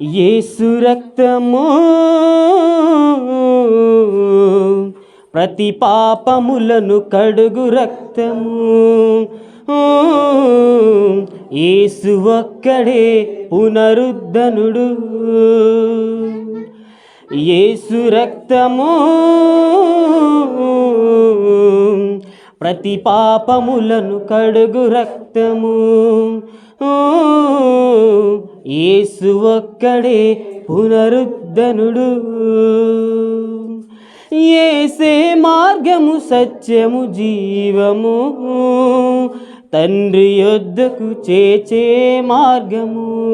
ఏసు రక్తము ప్రతి పాపములను కడుగు రక్తము. ఏసు ఒక్కడే పునరుద్ధనుడు. ఏసు రక్తము ప్రతి పాపములను కడుగు రక్తము. యేసు ఒక్కడే పునరుద్ధనుడు. ఏసే మార్గము సత్యము జీవము. తండ్రి యొద్దకు చేచే మార్గము.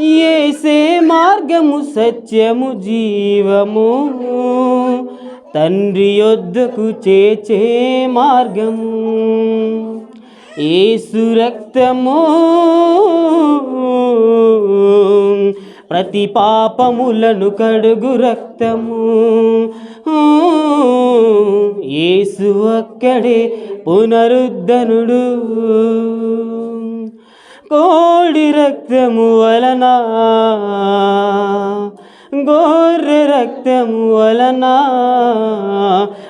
ఏసే మార్గము సత్యము జీవము. తండ్రి యొద్దకు చేచే మార్గము ఏసు రక్తము ప్రతి పాపములను కడుగు రక్తము. ఏసు ఒక్కడే పునరుద్ధనుడు. కోడి రక్తము వలన గోర్రె రక్తం వలన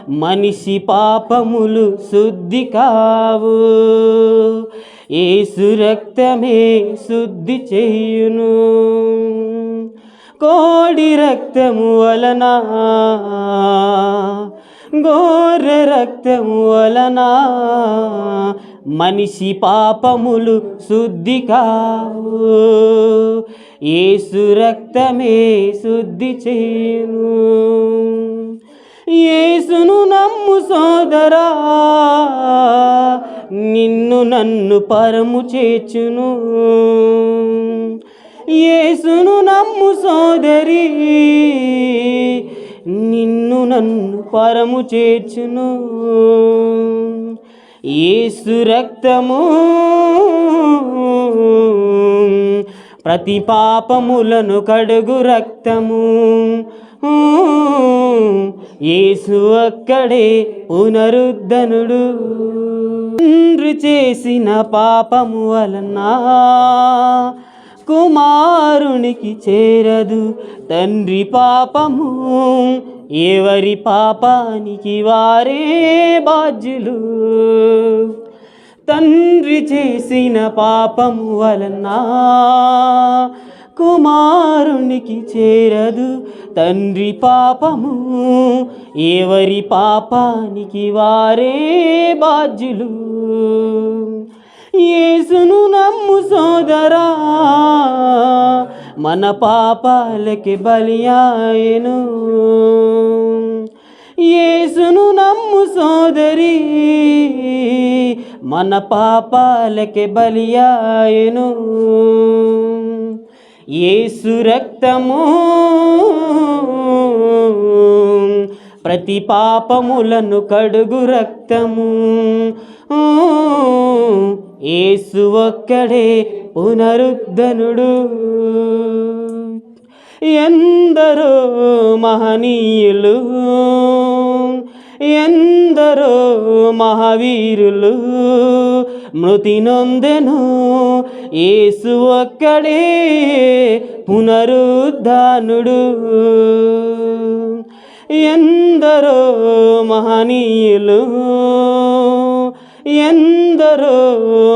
మనిషి పాపములు శుద్ధి కావు. ఏసు రక్తమే శుద్ధి చేయును. కోడి రక్తము వలన గోర్రె రక్తము వలన మనిషి పాపములు శుద్ధి కావు. ఏసు రక్తమే శుద్ధి చేను యేసును నమ్ము సోదరా నిన్ను నన్ను పరము చేచును యేసును నమ్ము సోదరి నిన్ను నన్ను పరము చేర్చును. యేసు రక్తము ప్రతి పాపములను కడుగు రక్తము. ఏసు అక్కడే పునరుద్ధనుడు. తండ్రి చేసిన పాపము వలన కుమారునికి చేరదు. తండ్రి పాపము ఎవరి పాపానికి వారే బాధ్యులు? తండ్రి చేసిన పాపము వలన కుమారునికి చేరదు తండ్రి పాపము. ఎవరి పాపానికి వారే బాధ్యులు? యేసును నమ్ము సోదరా. మన పాపాలకి బలియాయను యేసును నమ్ము సోదరి. మన పాపాలకి బలియాయను యేసు రక్తము. ప్రతి పాపములను కడుగు రక్తము. ఏసు ఒక్కడే పునరుద్ధనుడు. ఎందరో మహనీయులు ఎందరో మహావీరులు మృతి నొందెను ఏసు ఒక్కడే పునరుద్ధానుడు. ఎందరో మహనీయులు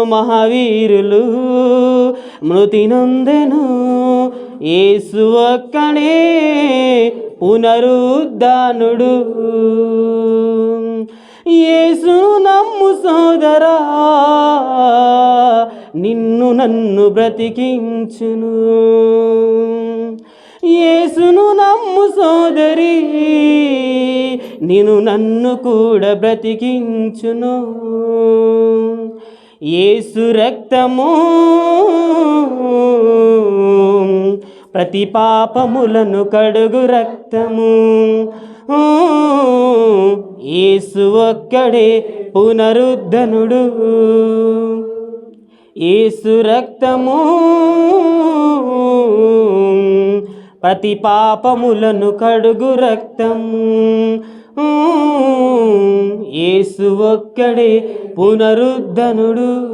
మహావీరులు మృతి నొందెను యేసు ఒక్కడే పునరుద్ధానుడు. యేసు నమ్ము సోదరా నిన్ను నన్ను బ్రతికించును. యేసును నమ్ము సోదరి నిన్ను నన్ను కూడా బ్రతికించును. ఏసు రక్తము ప్రతి పాపములను కడుగు రక్తము. ఏసు ఒక్కడే పునరుద్ధనుడు. ఏసు రక్తము ప్రతి పాపములను కడుగు రక్తము. ఏసు ఒక్కడే పునరుద్ధనుడు.